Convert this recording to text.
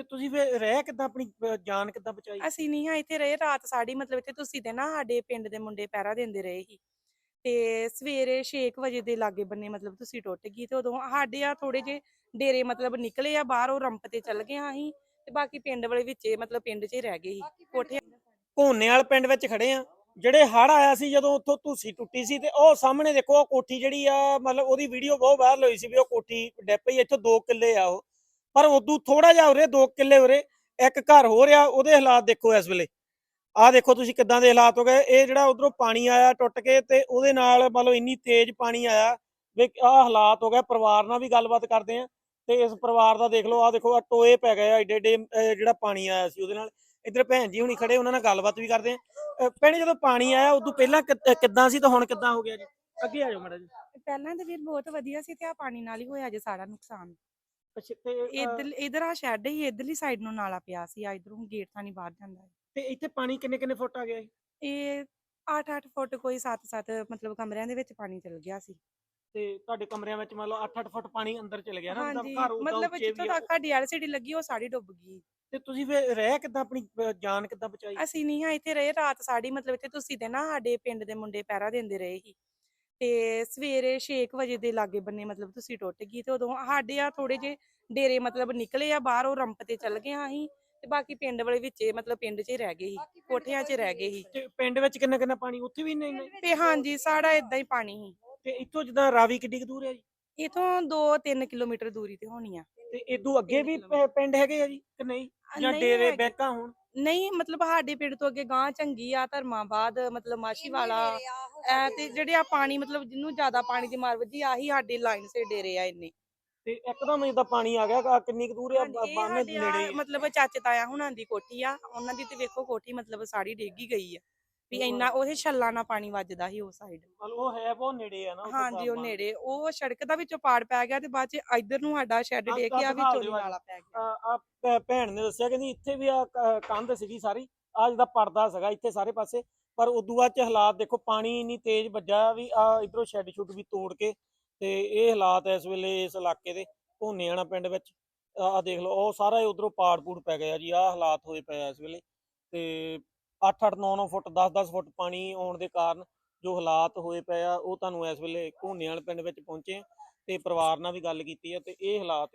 ਤੇ ਤੁਸੀਂ ਫਿਰ ਰਹਿ ਕਿੱਦਾਂ ਆਪਣੀ ਅਹ, ਜਾਨ ਕਿੱਦਾਂ ਬਚਾਈ? ਅਸੀਂ ਨਹੀਂ ਹਾਂ ਇੱਥੇ ਰਹੇ ਰਾਤ ਸਾਡੀ ਮਤਲਬ ਇੱਥੇ ਤੁਸੀਂ ਤੇ ਨਾ ਸਾਡੇ ਪਿੰਡ ਦੇ ਮੁੰਡੇ ਪਹਿਰਾ ਦਿੰਦੇ ਰਹੇ ਸੀ। ਤੇ ਸਵੇਰੇ 6 ਵਜੇ ਦੇ ਲਾਗੇ ਬੰਨੇ ਮਤਲਬ ਤੁਸੀਂ ਟੁੱਟ ਗਈ ਤੇ ਉਦੋਂ ਸਾਡੇ ਆ ਥੋੜੇ ਜੇ ਡੇਰੇ ਮਤਲਬ ਨਿਕਲੇ ਆ ਬਾਹਰ ਉਹ ਰੰਪ ਤੇ ਚੱਲ ਗਏ ਆ ਅਸੀਂ ਤੇ ਬਾਕੀ ਪਿੰਡ ਵਾਲੇ ਵਿੱਚੇ ਮਤਲਬ ਪਿੰਡ 'ਚ ਹੀ ਰਹਿ ਗਏ ਸੀ। ਕੋਠੇ ਘੋਨੇਵਾਲ ਪਿੰਡ ਵਿੱਚ ਖੜੇ ਆ ਜਿਹੜੇ ਹੜ ਆਇਆ ਸੀ ਜਦੋਂ ਉੱਥੋਂ ਧੂਸੀ ਟੁੱਟੀ ਸੀ ਤੇ ਉਹ ਸਾਹਮਣੇ ਦੇਖੋ ਉਹ ਕੋਠੀ ਜਿਹੜੀ ਆ ਮਤਲਬ ਉਹਦੀ ਵੀਡੀਓ ਬਹੁਤ ਵਾਇਰਲ ਹੋਈ ਸੀ ਵੀ ਉਹ ਕੋਠੀ ਡਿੱਗ ਪਈ ਇੱਥੋਂ 2 ਕਿੱਲੇ ਆ ਉਹ। ਪਰ ਉਦੋਂ ਥੋੜਾ ਜਿਹਾ ਉਰੇ 2 ਕਿੱਲੇ ਉਰੇ, ਇੱਕ ਘਰ ਹੋ ਰਿਹਾ, ਉਹਦੇ ਹਾਲਾਤ ਦੇਖੋ ਇਸ ਵੇਲੇ। ਆਹ ਦੇਖੋ ਤੁਸੀਂ ਕਿੱਦਾਂ ਦੇ ਹਾਲਾਤ ਹੋ ਗਏ। ਇਹ ਜਿਹੜਾ ਉਧਰੋਂ ਪਾਣੀ ਆਇਆ ਟੁੱਟ ਕੇ ਤੇ ਉਹਦੇ ਨਾਲ ਮਤਲਬ ਇੰਨੀ ਤੇਜ਼ ਪਾਣੀ ਆਇਆ ਵੀ ਆਹ ਹਾਲਾਤ ਹੋ ਗਏ। ਪਰਿਵਾਰ ਨਾਲ ਵੀ ਗੱਲਬਾਤ ਕਰਦੇ ਆ ਤੇ ਇਸ ਪਰਿਵਾਰ ਦਾ ਦੇਖ ਲਓ, ਆਹ ਦੇਖੋ ਆ ਟੋਏ ਪੈ ਗਏ ਆ, ਏਡੇ ਜਿਹੜਾ ਪਾਣੀ ਆਇਆ ਸੀ ਉਹਦੇ ਨਾਲ। ਇੱਧਰ ਭੈਣ ਜੀ ਹੁਣੀ ਖੜੇ, ਉਹਨਾਂ ਨਾਲ ਗੱਲਬਾਤ ਵੀ ਕਰਦੇ ਆ ਭੈਣੇ, ਜਦੋਂ ਪਾਣੀ ਆਇਆ ਉਦੋਂ ਪਹਿਲਾਂ ਕਿੱਦਾਂ ਸੀ ਤੇ ਹੁਣ ਕਿੱਦਾਂ ਹੋ ਗਿਆ ਜੀ? ਅੱਗੇ ਆ ਜਾਓ ਮਾੜਾ ਜੀ ਪਹਿਲਾਂ ਤੇ ਵੀਰ ਬਹੁਤ ਵਧੀਆ ਸੀ ਤੇ ਆ ਪਾਣੀ ਨਾਲ ਹੀ ਹੋਇਆ ਜੇ ਸਾਰਾ ਨੁਕਸਾਨ। ਅੱਛਾ ਤੇ ਅਹ, ਇਧਰ ਇਧਰ ਆ ਸ਼ੈੱਡ ਹੀ ਇਧਰਲੀ ਸਾਈਡ ਨੂੰ ਨਾਲਾ ਪਿਆ ਸੀ ਆ ਇਧਰੋਂ ਗੇਟ ਤਾਂ ਨਹੀਂ ਬਾਹਰ ਜਾਂਦਾ ਤੇ ਇੱਥੇ ਪਾਣੀ ਕਿੰਨੇ ਕਿੰਨੇ ਫੁੱਟ ਆ ਗਿਆ ਜੀ ਇਹ 8-8 ਫੁੱਟ ਕੋਈ 7-7 ਮਤਲਬ ਕਮਰਿਆਂ ਦੇ ਵਿੱਚ ਪਾਣੀ ਚਲ ਗਿਆ ਸੀ। ਤੇ ਤੁਹਾਡੇ ਕਮਰਿਆਂ ਵਿੱਚ ਮੰਨ ਲਓ 8-8 ਫੁੱਟ ਪਾਣੀ ਅੰਦਰ ਚਲ ਗਿਆ ਨਾ ਮਤਲਬ ਹਾਂਜੀ ਘਰ ਉਦਾਂ ਮਤਲਬ ਉੱਚੇ ਜਿੱਥੋਂ ਵੀ ਆ। ਤੱਕ ਸਾਡੀ ਐਲਸੀਡੀ ਲੱਗੀ ਉਹ ਸਾਰੀ ਡੁੱਬ ਗਈ। ਤੇ ਤੁਸੀਂ ਫਿਰ ਰਹਿ ਕਿੱਦਾਂ ਆਪਣੀ ਅਹ, ਜਾਨ ਕਿੱਦਾਂ ਬਚਾਈ? ਅਸੀਂ ਨਹੀਂ ਹਾਂ ਇੱਥੇ ਰਹੇ ਰਾਤ ਸਾਡੀ ਮਤਲਬ ਇੱਥੇ ਤੁਸੀਂ ਤੇ ਨਾ ਸਾਡੇ ਪਿੰਡ ਦੇ ਮੁੰਡੇ ਪਹਿਰਾ ਦਿੰਦੇ ਰਹੇ ਸੀ। ਤੇ ਸਵੇਰੇ 6 ਵਜੇ ਦੇ ਲਾਗੇ ਬੰਨੇ ਮਤਲਬ ਤੁਸੀਂ ਟੁੱਟ ਗਈ ਤੇ ਉਦੋਂ ਸਾਡੇ ਆ ਥੋੜੇ ਜੇ ਡੇਰੇ ਮਤਲਬ ਨਿਕਲੇ ਆ ਬਾਹਰ ਉਹ ਰੰਪ ਤੇ ਚੱਲ ਗਏ ਆ ਅਸੀਂ ਤੇ ਬਾਕੀ ਪਿੰਡ ਵਾਲੇ ਵਿੱਚੇ ਮਤਲਬ ਪਿੰਡ 'ਚ ਹੀ ਰਹਿ ਗਏ ਸੀ ਕੋਠਿਆਂ 'ਚ ਰਹਿ ਗਏ ਸੀ। ਪਿੰਡ ਵਿੱਚ ਕਿੰਨਾ ਕਿੰਨਾ ਪਾਣੀ ਉੱਥੇ ਵੀ ਨਹੀਂ ਨਹੀਂ ਤੇ ਹਾਂਜੀ ਸਾਡਾ ਇਦਾਂ ਹੀ ਪਾਣੀ ਸੀ। ਤੇ ਇੱਥੋਂ ਜਿੱਦਾਂ ਰਾਵੀ ਕਿੱਡੀ ਕੁ ਦੂਰ ਹੈ ਜੀ? ਇਥੋਂ 2-3 ਕਿਲੋਮੀਟਰ ਦੂਰੀ ਤੇ ਹੋਣੀ ਆ। ਤੇ ਇਦੋਂ ਅੱਗੇ ਵੀ ਪਿੰਡ ਹੈਗੇ ਆ ਜੀ ਕਿ ਨਹੀਂ? ਜਾਂ ਡੇਰੇ। ਬੈਕਾਂ ਹੋਣ? ਨਹੀਂ ਮਤਲਬ ਸਾਡੇ ਪਿੰਡ ਤੋਂ ਅੱਗੇ ਗਾਂ ਚੰਗੀ ਆ ਧਰਮਾਬਾਦ ਮਤਲਬ ਮਾਸ਼ੀਵਾਲਾ ਐ ਤੇ ਜਿਹੜੇ ਆ ਪਾਣੀ ਮਤਲਬ ਜਿਹਨੂੰ ਜ਼ਿਆਦਾ ਪਾਣੀ ਦੀ ਮਾਰ ਵੱਜੀ ਆਹੀ ਸਾਡੇ ਲਾਈਨ ਸੇ ਡੇਰੇ ਆ ਇੰਨੇ। ਤੇ ਇੱਕਦਮ ਜਿੱਦਾਂ ਪਾਣੀ ਆ ਗਿਆ ਕਿੰਨੀ ਕੁ ਦੂਰ ਆ ਇਹ ਬੰਨ ਨੇੜੇ। ਹੀ। ਮਤਲਬ ਚਾਚੇ ਤਾਇਆ ਹੁਣਾਂ ਦੀ ਕੋਠੀ ਆ ਉਹਨਾਂ ਦੀ ਤੇ ਵੇਖੋ ਕੋਠੀ ਮਤਲਬ ਸਾਰੀ ਡਿੱਗ ਗਈ ਆ। ਵੀ ਇੰਨਾ ਉਹਦੇ ਛੱਲਾਂ ਨਾਲ ਪਾਣੀ ਵੱਜਦਾ ਸੀ ਉਹ ਸਾਈਡ ਮਤਲਬ ਉਹ ਹੈ ਬਹੁਤ ਨੇੜੇ ਆ ਨਾ ਹਾਂਜੀ ਉਹ। ਨੇੜੇ ਉਹ ਸੜਕ ਦਾ ਵਿੱਚੋਂ ਪਾੜ ਪੈ ਗਿਆ ਤੇ ਬਾਅਦ ਚ ਇੱਧਰ ਨੂੰ ਸਾਡਾ ਸ਼ੈੱਡ ਡੇ ਕੇ ਆ ਵਿੱਚੋਂ। ਨਾਲਾ ਪੈ ਗਿਆ ਆ ਭੈਣ ਨੇ ਦੱਸਿਆ ਕਹਿੰਦੀ ਇੱਥੇ ਵੀ ਆ ਕੰਧ ਸੀਗੀ ਸਾਰੀ ਆ ਜਿਹਦਾ ਪਰਦਾ ਸੀਗਾ ਇੱਥੇ ਸਾਰੇ ਪਾਸੇ ਪਰ ਉਦੋਂ ਬਾਅਦ ਚ ਹਾਲਾਤ ਦੇਖੋ ਪਾਣੀ ਇੰਨੀ ਤੇਜ਼ ਵੱਜਾ ਵੀ ਆ ਇਧਰੋਂ ਸ਼ੈੱਡ ਸ਼ੁੱਡ ਵੀ ਤੋੜ ਕੇ ਤੇ ਇਹ ਹਾਲਾਤ ਇਸ ਵੇਲੇ ਇਸ ਇਲਾਕੇ ਦੇ ਭੋਨੇਆਣਾ ਪਿੰਡ ਵਿੱਚ ਆ ਦੇਖ ਲਓ ਉਹ ਸਾਰਾ ਉਧਰੋਂ ਪਾੜ ਪੂੜ ਪੈ ਗਿਆ ਜੀ ਆ ਹਾਲਾਤ ਹੋਏ ਪਏ ਇਸ ਵੇਲੇ ਤੇ 8-8 9-9 ਫੁੱਟ 10-10 ਫੁੱਟ ਪਾਣੀ ਆਉਣ ਦੇ ਕਾਰਨ ਜੋ ਹਾਲਾਤ ਹੋਏ ਪਏ ਆ, ਉਹ ਤੁਹਾਨੂੰ ਇਸ ਵੇਲੇ ਭੋਨੇਆਣਾ ਪਿੰਡ ਵਿੱਚ ਪਹੁੰਚੇ ਤੇ ਪਰਿਵਾਰ ਨਾਲ ਵੀ ਗੱਲ ਕੀਤੀ ਆ ਤੇ ਇਹ ਹਾਲਾਤ